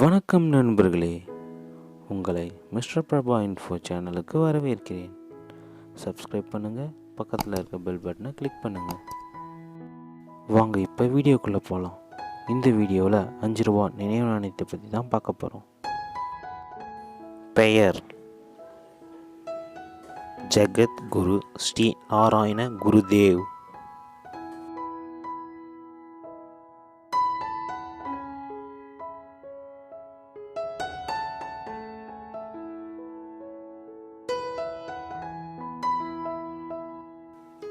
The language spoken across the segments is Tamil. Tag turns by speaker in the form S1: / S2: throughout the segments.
S1: வணக்கம் நண்பர்களே. உங்களை மிஸ்டர் பிரபா இன்ஃபோ சேனலுக்கு வரவேற்கிறேன். சப்ஸ்கிரைப் பண்ணுங்கள் பக்கத்தில் இருக்க பெல் பட்டனை கிளிக் பண்ணுங்கள் வாங்க இப்போ வீடியோக்குள்ளே போகலாம் இந்த வீடியோவில் அஞ்சு ரூபா நினைவு நாணயத்தை பற்றி தான் பார்க்க போகிறோம் பெயர் ஜெகத் குரு ஸ்ரீ நாராயண குருதேவ்.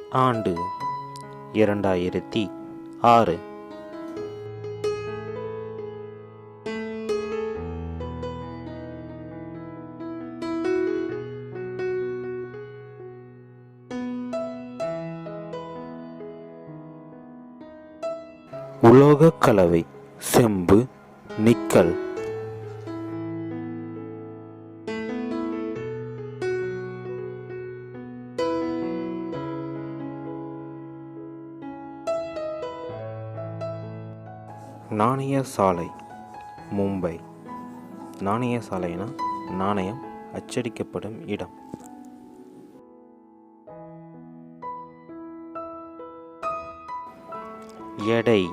S1: ஆண்டு இரண்டாயிரத்தி ஆறு. உலோகக் கலவை செம்பு நிக்கல் நாணய சாலை மும்பை. நாணய சாலைனா நாணயம் அச்சடிக்கப்படும் இடம். எடை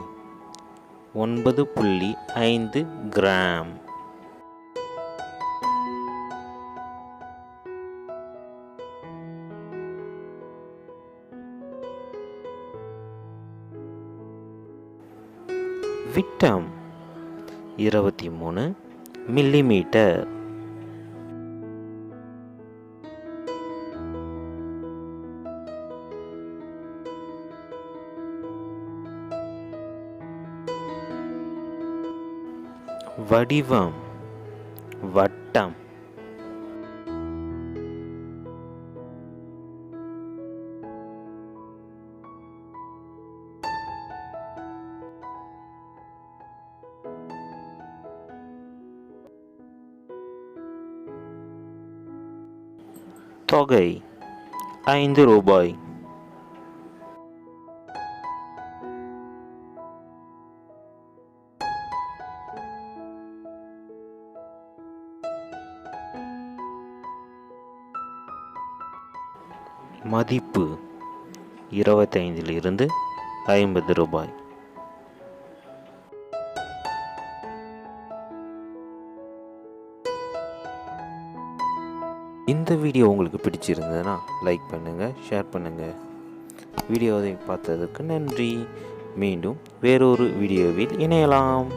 S1: ஒன்பது புள்ளி ஐந்து கிராம். விட்டம். இருபத்தி மூணு மில்லிமீட்டர். வடிவம். வட்டம். தொகை ஐந்து ரூபாய் மதிப்பு இருபத்தைந்திலிருந்து ஐம்பது ரூபாய். இந்த வீடியோ உங்களுக்கு பிடிச்சிருந்ததுன்னா லைக் பண்ணுங்கள் ஷேர் பண்ணுங்கள் வீடியோவை பார்த்ததுக்கு நன்றி. மீண்டும் வேறொரு வீடியோவில் இணையலாம்.